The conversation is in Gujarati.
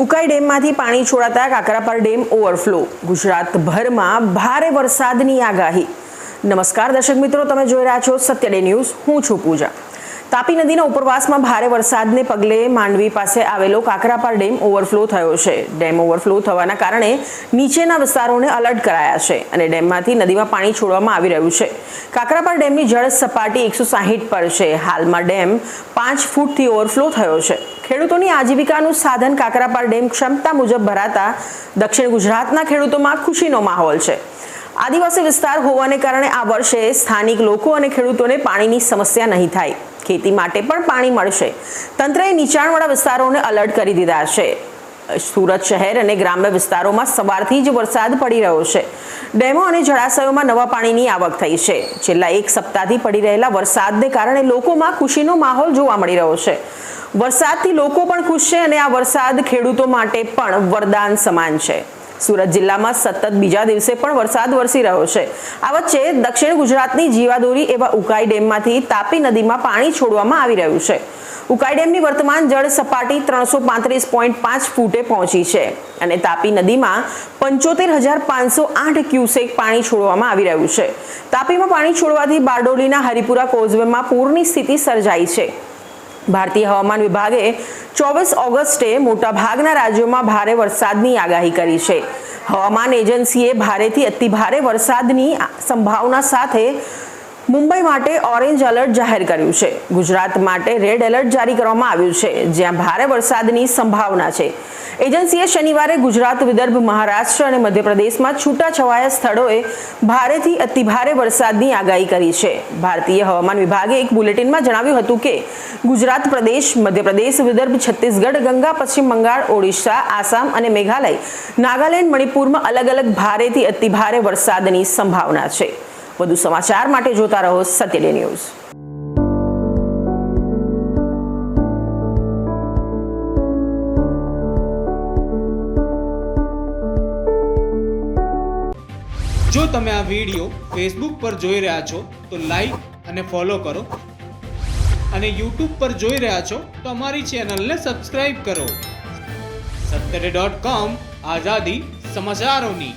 ઉકાઈ ડેમમાંથી પાણી છોડાતા કાકરાપાર ડેમ ઓવરફ્લો. ગુજરાતભરમાં ભારે વરસાદની આગાહી. નમસ્કાર દર્શક મિત્રો, તમે જોઈ રહ્યા છો સત્ય ડે ન્યૂઝ. હું છું પૂજા. તાપી નદીના ઉપરવાસમાં ભારે વરસાદને પગલે માંડવી પાસે આવેલો કાકરાપાર ડેમ ઓવરફ્લો થયો છે. ડેમ ઓવરફ્લો થવાના કારણે નીચેના વિસ્તારોને અલર્ટ કરાયા છે અને ડેમમાંથી નદીમાં પાણી છોડવામાં આવી રહ્યું છે. કાકરાપાર ડેમની જળ સપાટી એકસો સાહીઠ પર છે. હાલમાં ડેમ પાંચ ફૂટથી ઓવરફ્લો થયો છે. ખેડૂતોની આજીવિકાનું સાધન કાકરાપાર ડેમ ક્ષમતા મુજબ ભરાતા દક્ષિણ ગુજરાતના ખેડૂતોમાં ખુશીનો માહોલ છે. આદિવાસી વિસ્તાર હોવાને કારણે આ વર્ષે સ્થાનિક લોકો અને ખેડૂતોને પાણીની સમસ્યા નહીં થાય. ખેતી માટે પણ પાણી મળશે. તંત્રએ નીચાણવાળા વિસ્તારોને અલર્ટ કરી દીધા છે. સુરત શહેર અને ગ્રામ્ય વિસ્તારોમાં સવારથી જ વરસાદ પડી રહ્યો છે. ડેમો અને જળાશયોમાં નવા પાણીની આવક થઈ છે. છેલ્લા એક સપ્તાહથી પડી રહેલા વરસાદને કારણે લોકોમાં ખુશીનો માહોલ જોવા મળી રહ્યો છે. વરસાદથી લોકો પણ ખુશ છે અને આ વરસાદ ખેડૂતો માટે પણ વરદાન સમાન છે. સુરત જિલ્લામાં સતત બીજા દિવસે પણ વરસાદ વરસી રહ્યો છે. આ વચ્ચે દક્ષિણ ગુજરાતની જીવાદોરી એવા ઉકાઈ ડેમમાંથી તાપી નદીમાં પાણી છોડવામાં આવી રહ્યું છે. ઉકાઈ ડેમની વર્તમાન જળ સપાટી ત્રણસો પાંત્રીસ પોઈન્ટ પાંચ ફૂટે પહોંચી છે અને તાપી નદીમાં પંચોતેર હજાર પાંચસો આઠ ક્યુસેક પાણી છોડવામાં આવી રહ્યું છે. તાપીમાં પાણી છોડવાથી બારડોલીના હરિપુરા કોઝવેમાં પૂરની સ્થિતિ સર્જાઈ છે. ભારતીય હવામાન વિભાગે ચોવીસ ઓગસ્ટે મોટાભાગના રાજ્યોમાં ભારે વરસાદની આગાહી કરી છે. હવામાન એજન્સીએ ભારેથી અતિભારે વરસાદની સંભાવના સાથે મુંબઈ માટે ઓરેન્જ એલર્ટ જાહેર કર્યું છે. ગુજરાત માટે રેડ એલર્ટ જારી કરવામાં આવ્યું છે, જ્યાં ભારે વરસાદની સંભાવના છે. એજન્સીએ શનિવારે ગુજરાત, વિદર્ભ, મહારાષ્ટ્ર અને મધ્યપ્રદેશમાં છૂટાછવાયા સ્થળોએ ભારેથી અતિભારે વરસાદની આગાહી કરી છે. ભારતીય હવામાન વિભાગે એક બુલેટિનમાં જણાવ્યું હતું કે, ગુજરાત પ્રદેશ, મધ્યપ્રદેશ, વિદર્ભ, છત્તીસગઢ, ગંગા, પશ્ચિમ બંગાળ, ઓડિશા, આસામ અને મેઘાલય, નાગાલેન્ડ, મણિપુરમાં અલગ અલગ ભારેથી અતિભારે વરસાદની સંભાવના છે. વધુ સમાચાર માટે જોતા રહો સત્યડે ન્યૂઝ. જો તમે આ વીડિયો ફેસબુક પર જોઈ રહ્યા છો, તો લાઈક અને ફોલો કરો. અને યુટ્યુબ પર જોઈ રહ્યા છો, તો અમારી ચેનલને સબસ્ક્રાઈબ કરો. સત્તરે ડોટ કોમ આઝાદી સમાચારોની.